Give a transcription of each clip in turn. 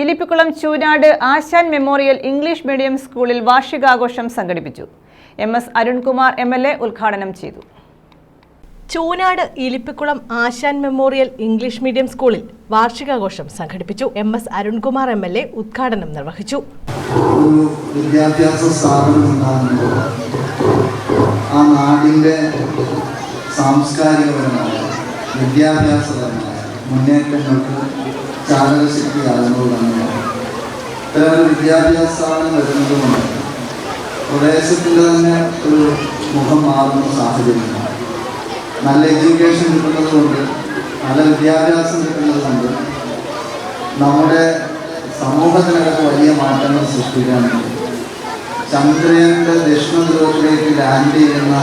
Elippikulam Choonad Asan memorial English medium സ്കൂളിൽ വാർഷികാഘോഷം സംഘടിപ്പിച്ചു. M S Arunkumar M L A ഉദ്ഘാടനം ചെയ്തു. Choonad Elippikulam Asan memorial English medium സ്കൂളിൽ വാർഷികാഘോഷം സംഘടിപ്പിച്ചു. M S Arunkumar M L A ഉദ്ഘാടനം നിർവഹിച്ചു. വിദ്യാഭ്യാസ സ്ഥാപനം ആ നാടിന്റെ സാംസ്കാരികപരമായ വിദ്യാഭ്യാസപരമായ മുന്നേറ്റങ്ങൾക്ക് ചാലകശക്തിയാകുന്നത് തന്നെയാണ് ഇത്തരം വിദ്യാഭ്യാസമാണ് വരുന്നതുകൊണ്ട് പ്രദേശത്തിന്റെ തന്നെ ഒരു മുഖം മാറുന്ന സാഹചര്യമാണ് നല്ല എഡ്യൂക്കേഷൻ കിട്ടുന്നത് കൊണ്ട് നല്ല വിദ്യാഭ്യാസം കിട്ടുന്നത് കൊണ്ട് നമ്മുടെ സമൂഹത്തിനകത്ത് വലിയ മാറ്റങ്ങൾ സൃഷ്ടിക്കാൻ ചന്ദ്രയാന്റെ ദക്ഷിണ ധ്രുവത്തിലേക്ക് ലാൻഡ് ചെയ്യുന്ന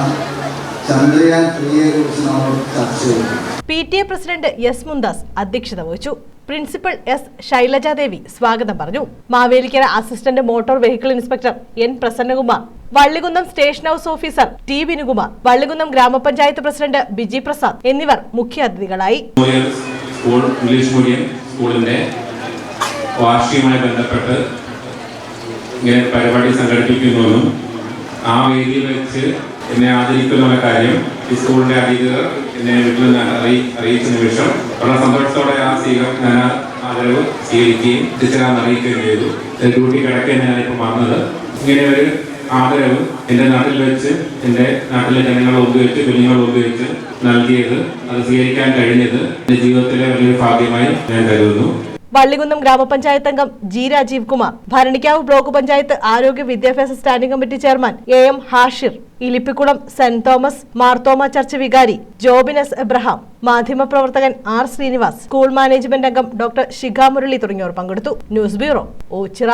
ചന്ദ്രയാൻ ത്രീയെ കുറിച്ച് നമ്മൾ ചർച്ച ചെയ്തു P T A president S Mumtaz അധ്യക്ഷത വഹിച്ചു. പ്രിൻസിപ്പൽ എസ് ശൈലജാദേവി സ്വാഗതം പറഞ്ഞു. Mavelikara assistant motor vehicle inspector N Prasannakumar Vallikunnam station house officer T Vinukumar Vallikunnam ഗ്രാമപഞ്ചായത്ത് പ്രസിഡന്റ് ബിജി പ്രസാദ് എന്നിവർ മുഖ്യാതിഥികളായി. ഇംഗ്ലീഷ് മീഡിയം സ്കൂളിന്റെ വാർഷികമായി ബന്ധപ്പെട്ട് ഇങ്ങനെ പരിപാടി സംഘടിപ്പിക്കുന്നുവെന്നും ആ വേദിയിൽ വെച്ച് എന്നെ ആദരിക്കുന്ന കാര്യം ഈ സ്കൂളിന്റെ അധികൃതർ എന്നെ വീട്ടിൽ നിന്ന് അറിയി അറിയിച്ച നിമിഷം വളരെ സന്തോഷത്തോടെ ആ സ്വീകരണം ഞാൻ ആദരവ് സ്വീകരിക്കുകയും ടീച്ചറാൻ അറിയിക്കുകയും ചെയ്തു. ഡ്യൂട്ടി കിടക്കാൻ ഞാനിപ്പോൾ വന്നത്. ഇങ്ങനെ ഒരു ആദരവ് എന്റെ നാട്ടിൽ വെച്ച് എന്റെ നാട്ടിലെ ജനങ്ങളെ ഉപയോഗിച്ച് കുഞ്ഞുങ്ങളെ ഉപയോഗിച്ച് നൽകിയത് അത് സ്വീകരിക്കാൻ കഴിഞ്ഞത് എന്റെ ജീവിതത്തിലെ വലിയൊരു ഭാഗ്യമായി ഞാൻ കരുതുന്നു. വള്ളികുന്നം ഗ്രാമപഞ്ചായത്ത് അംഗം ജി രാജീവ് കുമാർ ഭരണിക്കാവ് ബ്ലോക്ക് പഞ്ചായത്ത് ആരോഗ്യ വിദ്യാഭ്യാസ standing committee chairman A M Hashir Ilippikkulam saint Thomas Marthoma church വികാരി ജോബിനസ് എസ് എബ്രഹാം മാധ്യമപ്രവർത്തകൻ ആർ ശ്രീനിവാസ് സ്കൂൾ മാനേജ്മെന്റ് അംഗം ഡോക്ടർ ശിഖ മുരളി തുടങ്ങിയവർ പങ്കെടുത്തു. News bureau Ochira.